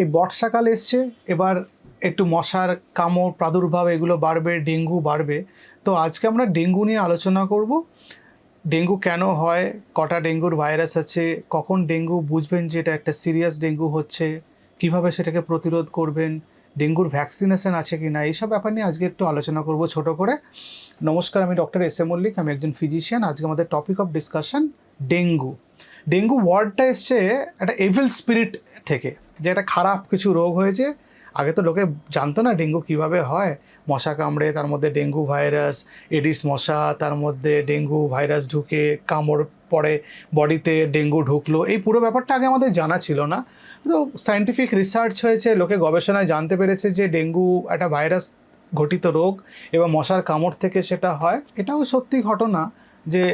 এই বর্ষাকাল এসছে, এবার একটু মশার কামড়, প্রাদুর্ভাব এগুলো বাড়বে, ডেঙ্গু বাড়বে। তো আজকে আমরা ডেঙ্গু নিয়ে আলোচনা করব। ডেঙ্গু কেন হয়, কটা ডেঙ্গুর ভাইরাস আছে, কখন ডেঙ্গু বুঝবেন যে এটা একটা সিরিয়াস ডেঙ্গু হচ্ছে, কীভাবে সেটাকে প্রতিরোধ করবেন, ডেঙ্গুর ভ্যাকসিনেশন আছে কি না এইসব ব্যাপার নিয়ে আজকে একটু আলোচনা করব ছোট করে। নমস্কার, আমি ডক্টর এস এ মল্লিক, আমি একজন ফিজিশিয়ান। আজকে আমাদের topic of discussion dengue. Dengue ওয়ার্ডটা এসছে একটা এভিল স্পিরিট থেকে। যে একটা খারাপ কিছু রোগ হয়েছে, আগে তো লোকে জানতো না ডেঙ্গু কীভাবে হয়। মশা কামড়ে, তার মধ্যে ডেঙ্গু ভাইরাস, এডিস মশা, তার মধ্যে ডেঙ্গু ভাইরাস ঢুকে কামড় পড়ে, বডিতে ডেঙ্গু ঢুকলো। এই পুরো ব্যাপারটা আগে আমাদের জানা ছিল না। তো সায়েন্টিফিক রিসার্চ হয়েছে, লোকে গবেষণায় জানতে পেরেছে যে ডেঙ্গু একটা ভাইরাস ঘটিত রোগ এবং মশার কামড় থেকে সেটা হয়। এটাও সত্যি ঘটনা যে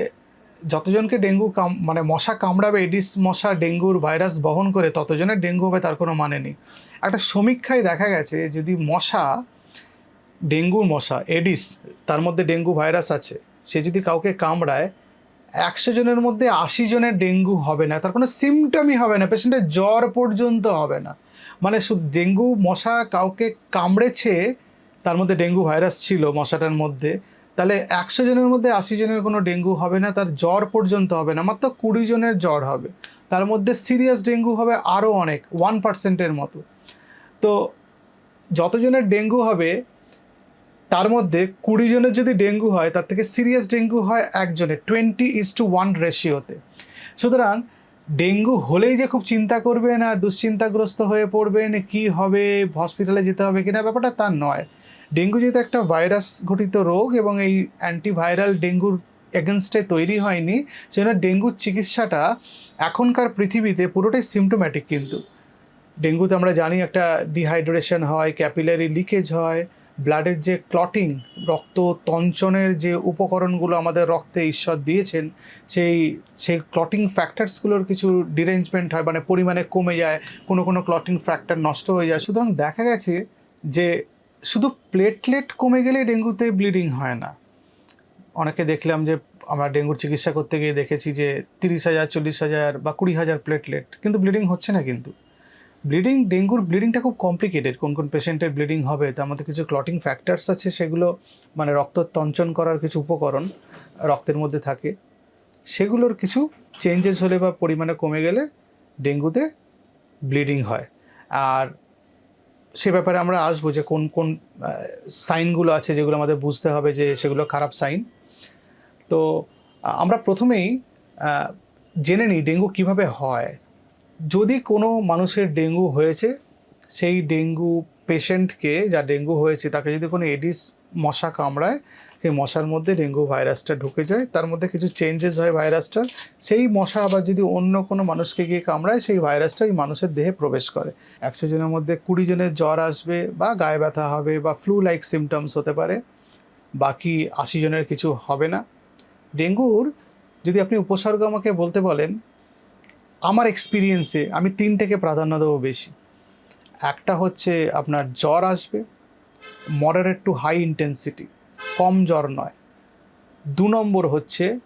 যতজনকে ডেঙ্গু কাম মানে মশা কামড়াবে এডিস মশা, ডেঙ্গুর ভাইরাস বহন করে ততজনের ডেঙ্গু হবে তার কোনো মানে নেই। একটা সমীক্ষায় দেখা গেছে যদি মশা, ডেঙ্গুর মশা এডিস তার মধ্যে ডেঙ্গু ভাইরাস আছে, সে যদি কাউকে কামড়ায়, একশো জনের মধ্যে আশি জনের ডেঙ্গু হবে না, তার কোনো সিমটমই হবে না পেশেন্টের জ্বর পর্যন্ত হবে না। মানে ডেঙ্গু মশা কাউকে কামড়েছে, তার মধ্যে ডেঙ্গু ভাইরাস ছিল মশাটার মধ্যে তাহলে একশো জনের মধ্যে আশি জনের কোনো ডেঙ্গু হবে না, তার জ্বর পর্যন্ত হবে না, মাত্র কুড়ি জনের জ্বর হবে। তার মধ্যে সিরিয়াস ডেঙ্গু হবে আরও অনেক, ওয়ান পার্সেন্টের মতো। তো যতজনের ডেঙ্গু হবে, তার মধ্যে কুড়ি জনের যদি ডেঙ্গু হয়, তার থেকে সিরিয়াস ডেঙ্গু হয় একজনের, টোয়েন্টি ইজ টু ওয়ান রেশিওতে। সুতরাং ডেঙ্গু হলেই যে খুব চিন্তা করবেন আর দুশ্চিন্তাগ্রস্ত হয়ে পড়বেন, কি হবে, হসপিটালে যেতে হবে কিনা, ব্যাপারটা তা নয়। ডেঙ্গু যেহেতু একটা ভাইরাস ঘটিত রোগ এবং এই অ্যান্টিভাইরাল ডেঙ্গুর এগেনস্টে তৈরি হয়নি, সেজন্য ডেঙ্গুর চিকিৎসাটা এখনকার পৃথিবীতে পুরোটাই সিমটোম্যাটিক কিন্তু। ডেঙ্গুতে আমরা জানি একটা ডিহাইড্রেশন হয় ক্যাপিলারি লিকেজ হয় ব্লাডের যে ক্লটিং রক্ত তঞ্চনের যে উপকরণগুলো আমাদের রক্তে ঈশ্বর দিয়েছেন, সেই সেই ক্লটিং ফ্যাক্টরসগুলোর কিছু ডিরেঞ্জমেন্ট হয় মানে পরিমাণে কমে যায়, কোনো কোনো ক্লটিং ফ্যাক্টর নষ্ট হয়ে যায়। সুতরাং দেখা গেছে যে শুধু প্লেটলেট কমে গেলে ডেঙ্গুতে ব্লিডিং হয় না। অনেকে দেখলাম যে, আমরা ডেঙ্গুর চিকিৎসা করতে গিয়ে দেখেছি যে, তিরিশ হাজার, চল্লিশ হাজার বা কুড়ি হাজার প্লেটলেট কিন্তু ব্লিডিং হচ্ছে না কিন্তু। ব্লিডিং ডেঙ্গুর ব্লিডিংটা খুব কমপ্লিকেটেড কোন কোন পেশেন্টের ব্লিডিং হবে, তার মধ্যে কিছু ক্লটিং ফ্যাক্টরস আছে, সেগুলো মানে রক্ত তঞ্চন করার কিছু উপকরণ রক্তের মধ্যে থাকে। সেগুলোর কিছু চেঞ্জেস হলে বা পরিমাণে কমে গেলে ডেঙ্গুতে ব্লিডিং হয়। আর সে ব্যাপারে আমরা আসব যে কোন কোন সাইনগুলো আছে যেগুলো আমাদের বুঝতে হবে যে সেগুলো খারাপ সাইন। তো, আমরা প্রথমেই জেনে নিই ডেঙ্গু কীভাবে হয়। যদি কোনো মানুষের ডেঙ্গু হয়েছে, সেই ডেঙ্গু পেশেন্টকে, যা ডেঙ্গু হয়েছে, তাকে যদি কোনো এডিস মশা কামড়ায় সেই মশার মধ্যে ডেঙ্গু ভাইরাসটা ঢুকে যায়, তার মধ্যে কিছু চেঞ্জেস হয় ভাইরাসটার সেই মশা আবার যদি অন্য কোনো মানুষকে গিয়ে কামড়ায়, সেই ভাইরাসটা ওই মানুষের দেহে প্রবেশ করে। একশো জনের মধ্যে কুড়ি জনের জ্বর আসবে বা গায়ে ব্যথা হবে বা ফ্লু লাইক সিমটমস হতে পারে, বাকি আশি জনের কিছু হবে না। ডেঙ্গুর যদি আপনি উপসর্গ আমাকে বলতে বলেন, আমার এক্সপিরিয়েন্সে আমি তিনটেকে প্রাধান্য দেবো বেশি। একটা হচ্ছে আপনার জ্বর আসবে মডারেট টু হাই ইন্টেন্সিটি কম জ্বর নয়। দু নম্বর হচ্ছে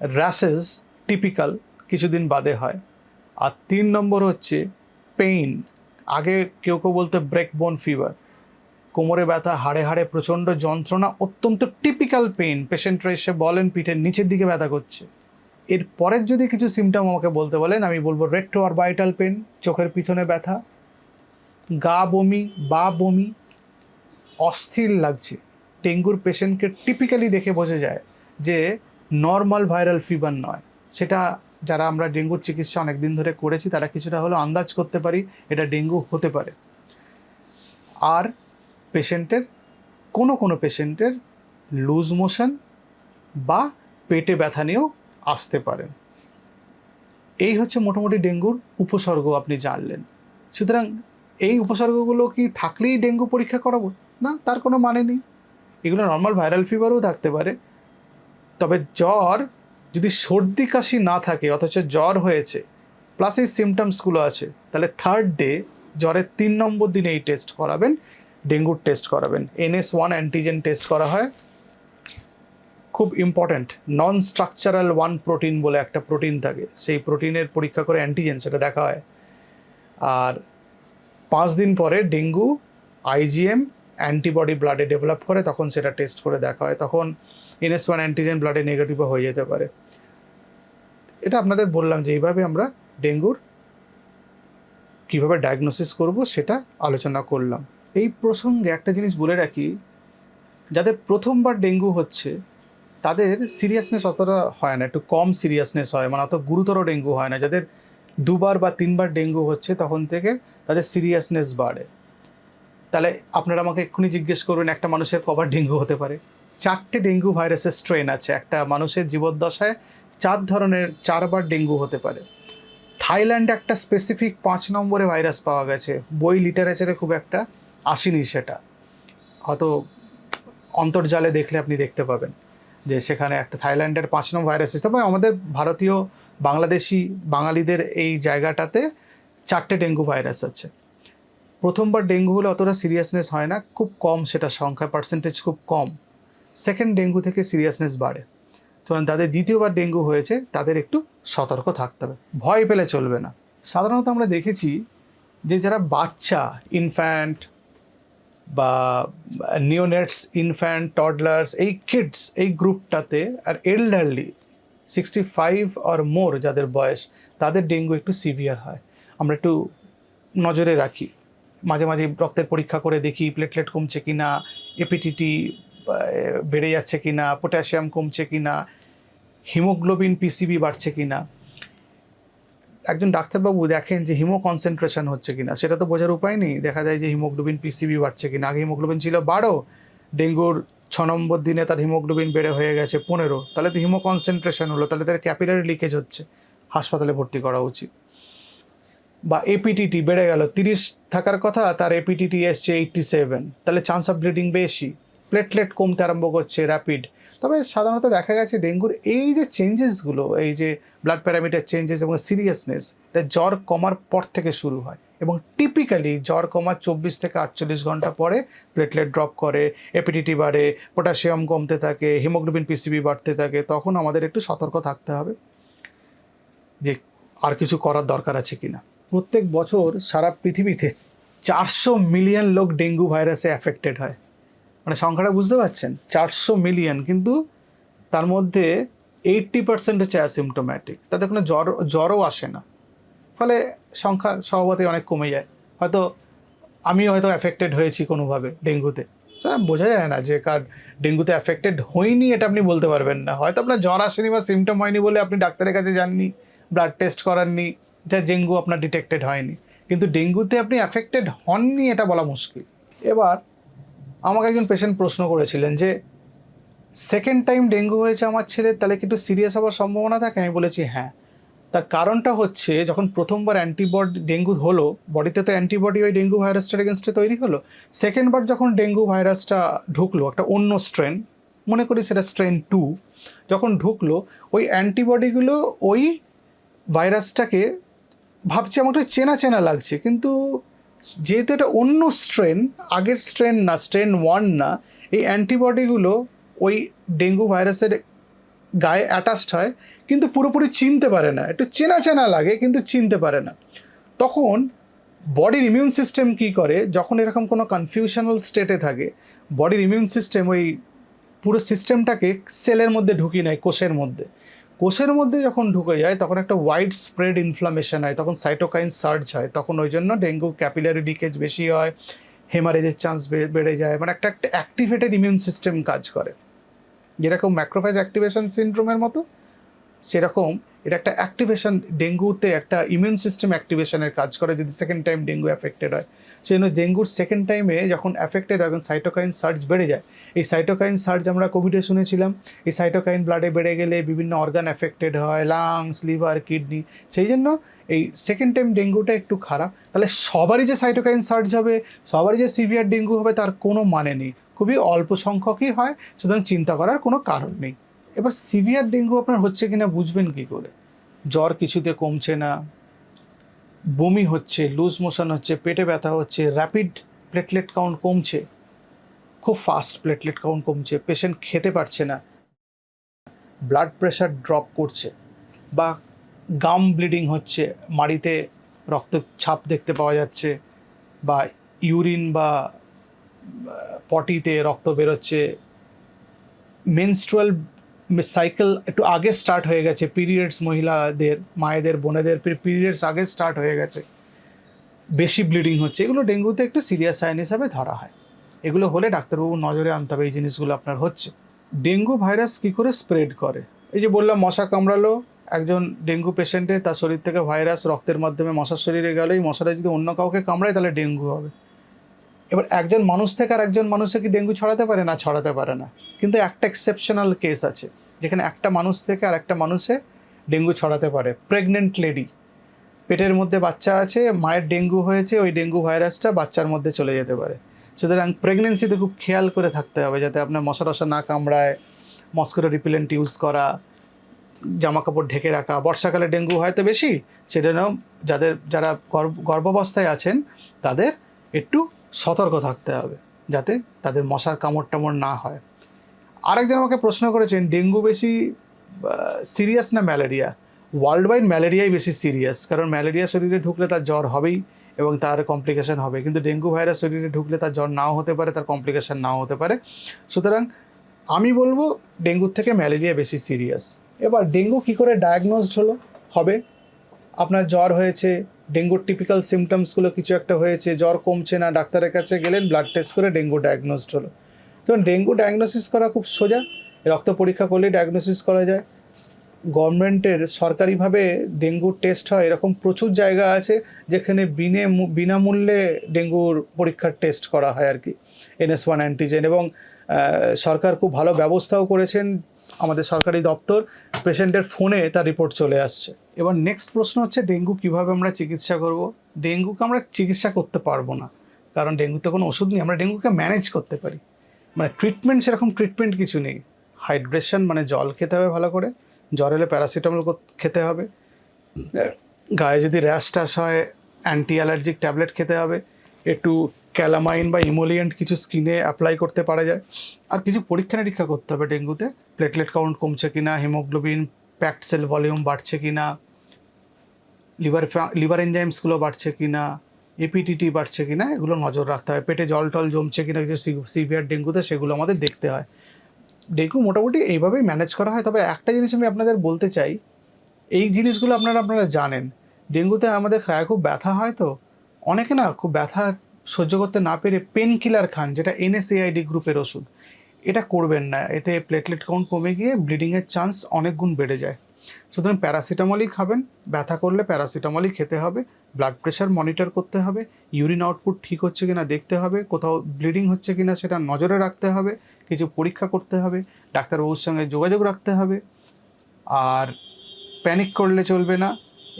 র্যাশেস টিপিক্যাল কিছুদিন বাদে হয়। আর তিন নম্বর হচ্ছে পেইন আগে কেউ কেউ বলতে ব্রেক বোন ফিভার কোমরে ব্যথা, হাড়ে হাড়ে প্রচণ্ড যন্ত্রণা, অত্যন্ত টিপিক্যাল পেইন পেশেন্টরা এসে বলেন, পিঠের নিচের দিকে ব্যথা করছে। এর পরের যদি কিছু সিমটম আমাকে বলতে বলেন, আমি বলব রেক্টো আর বাইটাল পেন চোখের পিছনে ব্যথা, গা বমি, বা বমি, অস্থির লাগছে। ডেঙ্গুর পেশেন্টকে টিপিক্যালি দেখে বোঝা যায় যে নর্মাল ভাইরাল ফিভার নয়। সেটা যারা আমরা ডেঙ্গুর চিকিৎসা অনেক দিন ধরে করেছি, তারা কিছুটা হলেও আন্দাজ করতে পারি এটা ডেঙ্গু হতে পারে। আর পেশেন্টের, কোনো কোনো পেশেন্টের লুজ মোশন বা পেটে ব্যথা নিয়েও আসতে পারেন এই হচ্ছে মোটামুটি ডেঙ্গুর উপসর্গ আপনি জানলেন। সুতরাং এই উপসর্গগুলো কি থাকলেই ডেঙ্গু পরীক্ষা করাবো? না, তার কোনো মানে নেই। এগুলো নর্মাল ভাইরাল ফিভারও থাকতে পারে। তবে জ্বর যদি সর্দি কাশি না থাকে, অথচ জ্বর হয়েছে প্লাস এই সিমটমসগুলো আছে, তাহলে থার্ড ডে জ্বরের তিন নম্বর দিনে এই টেস্ট করাবেন, ডেঙ্গুর টেস্ট করাবেন। এনএস ওয়ান অ্যান্টিজেন টেস্ট করা হয়। খুব important non structural one protein বলে একটা প্রোটিন থাকে, সেই প্রোটিনের পরীক্ষা করে অ্যান্টিজেন সেটা দেখা হয়। আর পাঁচ দিন পরে ডেঙ্গু আইজিএম অ্যান্টিবডি ব্লাডে ডেভেলপ করে তখন সেটা টেস্ট করে দেখা হয়, তখন এনএস ওয়ান অ্যান্টিজেন ব্লাডে নেগেটিভও হয়ে যেতে পারে। এটা আপনাদের বললাম যে এইভাবে আমরা ডেঙ্গুর কীভাবে ডায়াগনোসিস করব সেটা আলোচনা করলাম। এই প্রসঙ্গে একটা জিনিস বলে রাখি, যাদের প্রথমবার ডেঙ্গু হচ্ছে, তাদের সিরিয়াসনেস অতটা হয় না, একটু কম সিরিয়াসনেস হয় মানে অত গুরুতর ডেঙ্গু হয় না। যাদের দুবার বা তিনবার ডেঙ্গু হচ্ছে, তখন থেকে তাদের সিরিয়াসনেস বাড়ে। তাহলে আপনারা আমাকে এক্ষুনি জিজ্ঞেস করুন, একটা মানুষের কবার ডেঙ্গু হতে পারে। চারটে ডেঙ্গু ভাইরাসের স্ট্রেন আছে। একটা মানুষের জীবদ্দশায় চার ধরনের চারবার ডেঙ্গু হতে পারে। থাইল্যান্ডে একটা স্পেসিফিক পাঁচ নম্বরে ভাইরাস পাওয়া গেছে। বই লিটারেচারে খুব একটা আসেনি সেটা। হয়তো অন্তর্জালে দেখলে আপনি দেখতে পাবেন যে সেখানে একটা থাইল্যান্ডের পাঁচ নম্বর ভাইরাস তবে আমাদের ভারতীয়, বাংলাদেশি, বাঙালিদের এই জায়গাটাতে চারটে ডেঙ্গু ভাইরাস আছে। প্রথমবার ডেঙ্গু হলে অতটা সিরিয়াসনেস হয় না, খুব কম সেটা সংখ্যা পার্সেন্টেজ খুব কম। সেকেন্ড ডেঙ্গু থেকে সিরিয়াসনেস বাড়ে। সুতরাং তাদের দ্বিতীয়বার ডেঙ্গু হয়েছে, তাদের একটু সতর্ক থাকতে হবে। ভয় পেলে চলবে না। সাধারণত আমরা দেখেছি যে যারা বাচ্চা ইনফ্যান্ট বা নিওনেটস ইনফ্যান্ট টডলার্স এই কিডস এই গ্রুপটাতে আর elderly sixty five or more যাদের বয়স, তাদের ডেঙ্গু একটু সিভিয়ার হয়। আমরা একটু নজরে রাখি। মাঝে মাঝে রক্তের পরীক্ষা করে দেখি প্লেটলেট কমছে কি না এপিটিটি বেড়ে যাচ্ছে কি না পটাশিয়াম কমছে কি না হিমোগ্লোবিন পিসিবি বাড়ছে কি না একজন ডাক্তারবাবু দেখেন যে হিমো কনসেন্ট্রেশন হচ্ছে কিনা, সেটা তো বোঝার উপায় নেই। দেখা যায় যে হিমোগ্লোবিন পিসিবি বাড়ছে কিনা। আগে হিমোগ্লোবিন ছিল বারো, ডেঙ্গুর ছ নম্বর দিনে তার হিমোগ্লোবিন বেড়ে হয়ে গেছে পনেরো। তাহলে তো হিমো কনসেন্ট্রেশন হলো, তাহলে তার ক্যাপিলারি লিকেজ হচ্ছে। হাসপাতালে ভর্তি করা উচিত। বা এপিটিটি বেড়ে গেল, তিরিশ থাকার কথা, তার এপিটিটি এসছে এইটটি সেভেন তাহলে চান্স অফ ব্লিডিং বেশি। প্লেটলেট কমতে আরম্ভ করছে র্যাপিড তবে সাধারণত দেখা গেছে ডেঙ্গুর এই যে চেঞ্জেসগুলো এই যে ব্লাড প্যারামিটার চেঞ্জেস এবং সিরিয়াসনেস এটা জ্বর কমার পর থেকে শুরু হয়। এবং টিপিক্যালি জ্বর কমার চব্বিশ থেকে আটচল্লিশ ঘণ্টা পরে প্লেটলেট ড্রপ করে এপিডিটি বাড়ে পটাশিয়াম কমতে থাকে হিমোগ্লোবিন পিসিবি বাড়তে থাকে, তখন আমাদের একটু সতর্ক থাকতে হবে যে আর কিছু করার দরকার আছে কিনা। প্রত্যেক বছর সারা পৃথিবীতে চারশো মিলিয়ন লোক ডেঙ্গু ভাইরাসে অ্যাফেক্টেড হয়। মানে সংখ্যাটা বুঝতে পারছেন? চারশো মিলিয়ন, কিন্তু তার মধ্যে এইট্টি পার্সেন্ট হচ্ছে অ্যাসিমটোম্যাটিক তাতে কোনো জ্বর, জ্বরও আসে না। ফলে সংখ্যা স্বভাবতই অনেক কমে যায়। হয়তো আমিও হয়তো অ্যাফেক্টেড হয়েছি কোনোভাবে ডেঙ্গুতে। বোঝা যায় না যে কার ডেঙ্গুতে অ্যাফেক্টেড হয়নি এটা আপনি বলতে পারবেন না। হয়তো আপনার জ্বর আসেনি বা সিমটম হয়নি বলে আপনি ডাক্তারের কাছে যাননি ব্লাড টেস্ট করাননি যা ডেঙ্গু আপনার ডিটেক্টেড হয়নি। কিন্তু ডেঙ্গুতে আপনি অ্যাফেক্টেড হননি এটা বলা মুশকিল। এবার আমাকে একজন পেশেন্ট প্রশ্ন করেছিলেন যে সেকেন্ড টাইম ডেঙ্গু হয়েছে আমার ছেলের, তাহলে কি একটু সিরিয়াস হওয়ার সম্ভাবনা থাকে? আমি বলেছি হ্যাঁ। তার কারণটা হচ্ছে, যখন প্রথমবার অ্যান্টিবডি ডেঙ্গু হলো বডিতে তো অ্যান্টিবডি ওই ডেঙ্গু ভাইরাসটার এগেনস্টে তৈরি হলো। সেকেন্ডবার যখন ডেঙ্গু ভাইরাসটা ঢুকলো, একটা অন্য স্ট্রেন মনে করি সেটা স্ট্রেন টু যখন ঢুকলো, ওই অ্যান্টিবডিগুলো ওই ভাইরাসটাকে ভাবছি আমার চেনা চেনা লাগছে, কিন্তু যেহেতু এটা অন্য স্ট্রেন আগের স্ট্রেন না স্ট্রেন ওয়ান না, এই অ্যান্টিবডিগুলো ওই ডেঙ্গু ভাইরাসের গায়ে অ্যাটাচড হয়, কিন্তু পুরোপুরি চিনতে পারে না। একটু চেনা চেনা লাগে, কিন্তু চিনতে পারে না। তখন বডির ইমিউন সিস্টেম কি করে? যখন এরকম কোনো কনফিউশনাল স্টেটে থাকে বডির ইমিউন সিস্টেম ওই পুরো সিস্টেমটাকে সেলের মধ্যে ঢুকিয়ে নেয়, কোষের মধ্যে। কোষের মধ্যে যখন ঢুকে যায়, তখন একটা ওয়াইড স্প্রেড ইনফ্লামেশন হয়, তখন সাইটোকাইন সার্চ হয়, তখন ওই জন্য ডেঙ্গু ক্যাপিলারি লিকেজ বেশি হয় হেমারেজের চান্স বেড়ে যায় মানে একটা একটা অ্যাক্টিভেটেড ইমিউন সিস্টেম কাজ করে। যেরকম ম্যাক্রোফাইজ অ্যাক্টিভেশন সিনড্রোমের মতো, সেরকম এটা একটা অ্যাক্টিভেশন ডেঙ্গুতে একটা ইমিউন সিস্টেম অ্যাক্টিভেশনের কাজ করে, যদি সেকেন্ড টাইম ডেঙ্গু অ্যাফেক্টেড হয়। সেই জন্য ডেঙ্গুর সেকেন্ড টাইমে যখন অ্যাফেক্টেড হয়, তখন সাইটোকাইন সার্চ বেড়ে যায়। এই সাইটোকাইন সার্চ আমরা কোভিডে শুনেছিলাম। এই সাইটোকাইন ব্লাডে বেড়ে গেলে বিভিন্ন অর্গান অ্যাফেক্টেড হয় লাংস লিভার কিডনি সেই জন্য এই সেকেন্ড টাইম ডেঙ্গুটা একটু খারাপ। তাহলে সবারই যে সাইটোকাইন সার্চ হবে, সবারই যে সিভিয়ার ডেঙ্গু হবে, তার কোনো মানে নেই। খুবই অল্প সংখ্যকই হয়, সুতরাং চিন্তা করার কোনো কারণ নেই। এবার সিভিয়ার ডেঙ্গু আপনার হচ্ছে কিনা, বুঝবেন কি করে? জ্বর কিছুতে কমছে না বমি হচ্ছে লুজ মোশন হচ্ছে, পেটে ব্যথা হচ্ছে র্যাপিড প্লেটলেট কাউন্ট কমছে, খুব ফাস্ট প্লেটলেট কাউন্ট কমছে পেশেন্ট খেতে পারছে না ব্লাড প্রেশার ড্রপ করছে বা গাম ব্লিডিং হচ্ছে, মাড়িতে রক্ত ছাপ দেখতে পাওয়া যাচ্ছে বা ইউরিন বা পটিতে রক্ত বেরোচ্ছে মেনস্ট্রুয়াল সাইকেল একটু আগে স্টার্ট হয়ে গেছে পিরিয়ডস মহিলাদের, মায়েদের, বোনেদের পিরিয়ডস আগে স্টার্ট হয়ে গেছে। বেশি ব্লিডিং হচ্ছে। এগুলো ডেঙ্গুতে একটু সিরিয়াস সাইন হিসাবে ধরা হয়। এগুলো হলে ডাক্তারবাবু নজরে আনতে হবে এই জিনিসগুলো আপনার হচ্ছে। ডেঙ্গু ভাইরাস কী করে স্প্রেড করে? এই যে বললাম, মশা কামড়ালো, একজন ডেঙ্গু পেশেন্টে তার শরীর থেকে ভাইরাস রক্তের মাধ্যমে মশার শরীরে গেলে, এই মশাটা যদি অন্য কাউকে কামড়ায় তাহলে ডেঙ্গু হবে। এবার একজন মানুষ থেকে আর একজন মানুষে কি ডেঙ্গু ছড়াতে পারে? না, ছড়াতে পারে না। কিন্তু একটা এক্সেপশনাল কেস আছে। যেখানে একটা মানুষ থেকে আর একটা মানুষে ডেঙ্গু ছড়াতে পারে। প্রেগনেন্ট লেডি পেটের মধ্যে বাচ্চা আছে, মায়ের ডেঙ্গু হয়েছে, ওই ডেঙ্গু ভাইরাসটা বাচ্চার মধ্যে চলে যেতে পারে। সুতরাং প্রেগনেন্সিতে খুব খেয়াল করে থাকতে হবে যাতে আপনার মশা টশা না কামড়ায়, মস্কিটো রিপিলেন্ট ইউজ করা জামা কাপড় ঢেকে রাখা। বর্ষাকালে ডেঙ্গু হয়তো বেশি, সেজন্য যাদের, যারা গর্ভ, গর্ভাবস্থায় আছেন, তাদের একটু সতর্ক থাকতে হবে যাতে তাদের মশার কামড় টামড় না হয়। আরেকজন আমাকে প্রশ্ন করেছেন, ডেঙ্গু বেশি সিরিয়াস না ম্যালেরিয়া ওয়ার্ল্ড ওয়াইড ম্যালেরিয়াই বেশি সিরিয়াস কারণ ম্যালেরিয়া শরীরে ঢুকলে তার জ্বর হবেই এবং তার কমপ্লিকেশান হবে। কিন্তু ডেঙ্গু ভাইরাস শরীরে ঢুকলে তার জ্বর নাও হতে পারে, তার কমপ্লিকেশান নাও হতে পারে। সুতরাং আমি বলব, ডেঙ্গুর থেকে ম্যালেরিয়া বেশি সিরিয়াস এবার ডেঙ্গু কী করে ডায়াগনোজড হলো? হবে। আপনার জ্বর হয়েছে, ডেঙ্গুর টিপিক্যাল সিমটমসগুলো কিছু একটা হয়েছে, জ্বর কমছে না, ডাক্তারের কাছে গেলেন ব্লাড টেস্ট করে ডেঙ্গু ডায়াগনোজড হলো। তো ডেঙ্গু ডায়াগনোসিস করা খুব সোজা। রক্ত পরীক্ষা করলেই ডায়াগনোসিস করা যায়। গভর্নমেন্টের সরকারিভাবে ডেঙ্গুর টেস্ট হয়, এরকম প্রচুর জায়গা আছে যেখানে বিনে বিনামূল্যে ডেঙ্গুর পরীক্ষার টেস্ট করা হয় আর কি এনএস ওয়ান অ্যান্টিজেন এবং সরকার খুব ভালো ব্যবস্থাও করেছেন আমাদের সরকারি দপ্তর। পেশেন্টের ফোনে তার রিপোর্ট চলে আসছে। এবার নেক্সট প্রশ্ন হচ্ছে, ডেঙ্গু কীভাবে আমরা চিকিৎসা করব? ডেঙ্গুকে আমরা চিকিৎসা করতে পারব না, কারণ ডেঙ্গুতে কোনো ওষুধ নেই, আমরা ডেঙ্গুকে ম্যানেজ করতে পারি। মানে ট্রিটমেন্ট সেরকম ট্রিটমেন্ট কিছু নেই। হাইড্রেশন মানে জল খেতে হবে ভালো করে, জ্বর এলে প্যারাসিটামল খেতে হবে। গায়ে যদি র্যাশ ট্যাশ হয় অ্যান্টি অ্যালার্জিক ট্যাবলেট খেতে হবে। একটু ক্যালামাইন বা ইমোলিয়েন্ট কিছু স্কিনে অ্যাপ্লাই করতে পারা যায়। আর কিছু পরীক্ষা নিরীক্ষা করতে হবে ডেঙ্গুতে। প্লেটলেট কাউন্ট কমছে কিনা হিমোগ্লোবিন প্যাক্ট সেল ভলিউম বাড়ছে কি না লিভার লিভার এনজাইমসগুলো বাড়ছে কিনা এপিটিটি বাড়ছে কিনা, এগুলো নজর রাখতে হয়। পেটে জল টল জমছে কিনা কিছু সিভিয়ার ডেঙ্গুতে, সেগুলো আমাদের দেখতে হয়। ডেঙ্গু মোটামুটি এইভাবেই ম্যানেজ করা হয়। তবে একটা জিনিস আমি আপনাদের বলতে চাই, এই জিনিসগুলো আপনারা আপনারা জানেন। ডেঙ্গুতে আমাদের গায়ে খুব ব্যথা হয় তো। অনেকে না খুব ব্যথা সহ্য করতে না পেরে পেন কিলার খান, যেটা এনএসএআইডি গ্রুপের ওষুধ। এটা করবেন না। এতে প্লেটলেট কাউন্ট কমে গিয়ে ব্লিডিংয়ের চান্স অনেক গুণ বেড়ে যায়। সুতরাং প্যারাসিটামলই খাবেন, ব্যথা করলে প্যারাসিটামলই খেতে হবে ব্লাড প্রেশার মনিটর করতে হবে ইউরিন আউটপুট ঠিক হচ্ছে কিনা দেখতে হবে, কোথাও ব্লিডিং হচ্ছে কিনা সেটা নজরে রাখতে হবে, কিছু পরীক্ষা করতে হবে, ডাক্তারবাবুর সঙ্গে যোগাযোগ রাখতে হবে, আর প্যানিক করলে চলবে না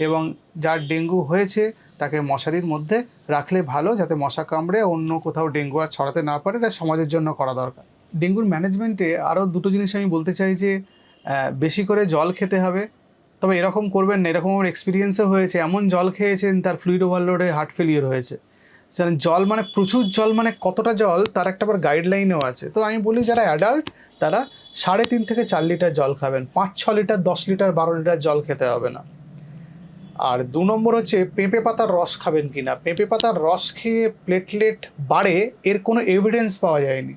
এবং যার ডেঙ্গু হয়েছে তাকে মশারির মধ্যে রাখলে ভালো যাতে মশা কামড়ে অন্য কোথাও ডেঙ্গু আর ছড়াতে না পারে, এটা সমাজের জন্য করা দরকার। ডেঙ্গুর ম্যানেজমেন্টে আরও দুটো জিনিস আমি বলতে চাই যে বেশি করে জল খেতে হবে। তবে এরকম করবেন না, এরকম আমার এক্সপিরিয়েন্সও হয়েছে। এমন জল খেয়েছেন, তার ফ্লুইড ওভারলোডে হার্ট ফেলিয়ার হয়েছে। জানেন, জল মানে প্রচুর জল মানে কতটা জল, তার একটা আবার গাইডলাইনও আছে। তো আমি বলি, যারা অ্যাডাল্ট তারা সাড়ে তিন থেকে চার লিটার জল খাবেন। পাঁচ, ছ লিটার, দশ লিটার, বারো লিটার জল খেতে হবে না। আর দু নম্বর হচ্ছে, পেঁপে পাতার রস খাবেন কি না পেঁপে পাতার রস খেয়ে প্লেটলেট বাড়ে, এর কোনো এভিডেন্স পাওয়া যায়নি।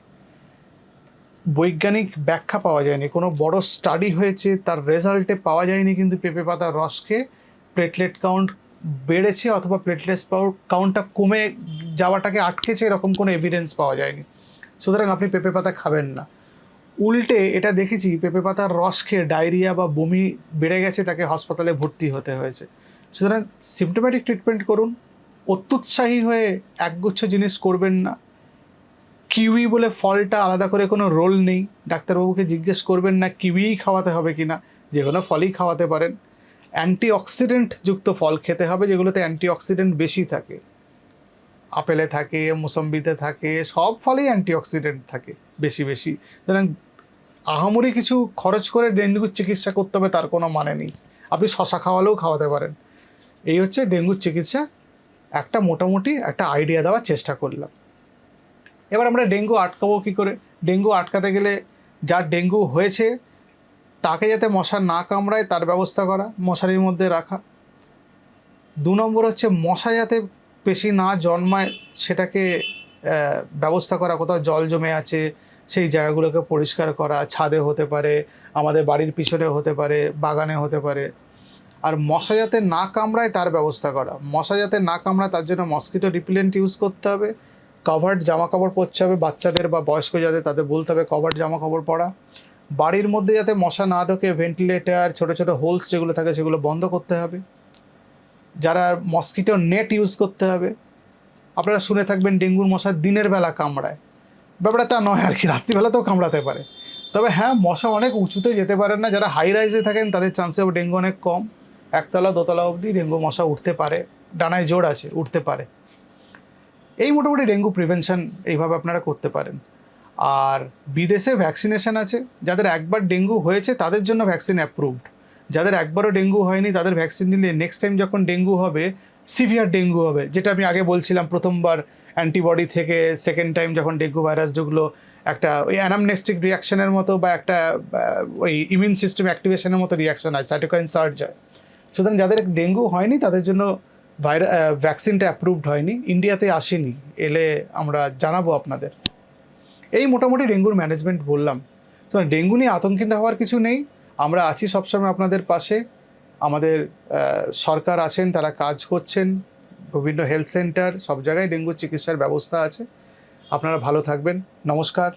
বৈজ্ঞানিক ব্যাখ্যা পাওয়া যায়নি। কোনো বড় স্টাডি হয়েছে, তার রেজাল্টে পাওয়া যায়নি কিন্তু পেঁপে পাতার রস খেয়ে প্লেটলেট কাউন্ট বেড়েছে অথবা প্লেটলেট কাউন্টটা কমে যাওয়াটাকে আটকেছে, এরকম কোনো এভিডেন্স পাওয়া যায়নি। সুতরাং আপনি পেঁপে পাতা খাবেন না। উল্টে এটা দেখেছি, পেঁপে পাতার রস খেয়ে ডায়রিয়া বা বমি বেড়ে গেছে, তাকে হাসপাতালে ভর্তি হতে হয়েছে। সুতরাং সিমটোম্যাটিক ট্রিটমেন্ট করুন। অত্যুৎসাহী হয়ে একগুচ্ছ জিনিস করবেন না। কিউই বলে ফলটা আলাদা করে কোনো রোল নেই। ডাক্তারবাবুকে জিজ্ঞেস করবেন না কিউই খাওয়াতে হবে কি না, যে কোনো ফলই খাওয়াতে পারেন। অ্যান্টি অক্সিডেন্ট যুক্ত ফল খেতে হবে যেগুলোতে অ্যান্টি অক্সিডেন্ট বেশি থাকে। আপেলে থাকে, মোসম্বিতে থাকে, সব ফলেই অ্যান্টি অক্সিডেন্ট থাকে বেশি বেশি। সুতরাং আহামরি কিছু খরচ করে ডেঙ্গুর চিকিৎসা করতে হবে তার কোনো মানে নেই। আপনি শশা খাওয়ালেও খাওয়াতে পারেন। এই হচ্ছে ডেঙ্গুর চিকিৎসা। একটা মোটামুটি একটা আইডিয়া দেওয়ার চেষ্টা করলাম। এবার আমরা ডেঙ্গু আটকাবো কী করে? ডেঙ্গু আটকাতে গেলে যার ডেঙ্গু হয়েছে, তাকে যাতে মশা না কামড়ায়, তার ব্যবস্থা করা, মশারির মধ্যে রাখা। দু নম্বর হচ্ছে মশা যাতে পেশি না জন্মায়, সেটাকে ব্যবস্থা করা। কোথাও জল জমে আছে, সেই জায়গাগুলোকে পরিষ্কার করা, ছাদে হতে পারে, আমাদের বাড়ির পিছনে হতে পারে, বাগানে হতে পারে। আর মশা যাতে না কামড়ায়, তার ব্যবস্থা করা। মশা যাতে না কামড়ায়, তার জন্য মসকিটো রিপিলেন্ট ইউজ করতে হবে। কভার্ড জামা কাপড় পরতে হবে, বাচ্চাদের বা বয়স্ক যাদের, তাদের বলতে হবে কভার্ড জামা কাপড় পরা। বাড়ির মধ্যে যাতে মশা না ঢোকে ভেন্টিলেটার ছোট ছোট হোলস যেগুলো থাকে সেগুলো বন্ধ করতে হবে। যারা মসকিটো নেট ইউজ করতে হবে, আপনারা শুনে থাকবেন ডেঙ্গুর মশা দিনের বেলা কামড়ায়। ব্যাপারটা তা নয় আর কি রাত্রিবেলাতেও কামড়াতে পারে। তবে হ্যাঁ মশা অনেক উঁচুতে যেতে পারেন না, যারা হাই রাইজে থাকেন, তাদের চান্সে ডেঙ্গু অনেক কম। একতলা, দোতলা অবধি ডেঙ্গু মশা উঠতে পারে, ডানায় জোর আছে, উঠতে পারে। এই মোটামুটি ডেঙ্গু প্রিভেনশন এইভাবে আপনারা করতে পারেন। আর বিদেশে ভ্যাকসিনেশন আছে, যাদের একবার ডেঙ্গু হয়েছে তাদের জন্য ভ্যাকসিন অ্যাপ্রুভড। যাদের একবারও ডেঙ্গু হয়নি তাদের ভ্যাকসিন নিলে নেক্সট টাইম যখন ডেঙ্গু হবে সিভিয়ার ডেঙ্গু হবে, যেটা আমি আগে বলছিলাম প্রথমবার অ্যান্টিবডি থেকে সেকেন্ড টাইম যখন ডেঙ্গু ভাইরাস ঢুকলো, একটা ওই অ্যানামনেস্টিক রিয়াকশনের মতো বা একটা ওই ইমিউন সিস্টেম অ্যাক্টিভেশনের মতো রিয়াকশন হয় সাইটোকাইন সার্জ হয়। সুতরাং যাদের ডেঙ্গু হয়নি তাদের জন্য ভাইরা ভ্যাকসিনটা অ্যাপ্রুভড হয়নি ইন্ডিয়াতে আসেনি, এলে আমরা জানাব আপনাদের। এই মোটামুটি ডেঙ্গুর ম্যানেজমেন্ট বললাম। তো ডেঙ্গু নিয়ে আতঙ্কিত হওয়ার কিছু নেই, আমরা আছি সবসময় আপনাদের পাশে। আমাদের সরকার আছেন, তারা কাজ করছেন, বিভিন্ন হেলথ সেন্টার সব জায়গায় ডেঙ্গুর চিকিৎসার ব্যবস্থা আছে। আপনারা ভালো থাকবেন, নমস্কার।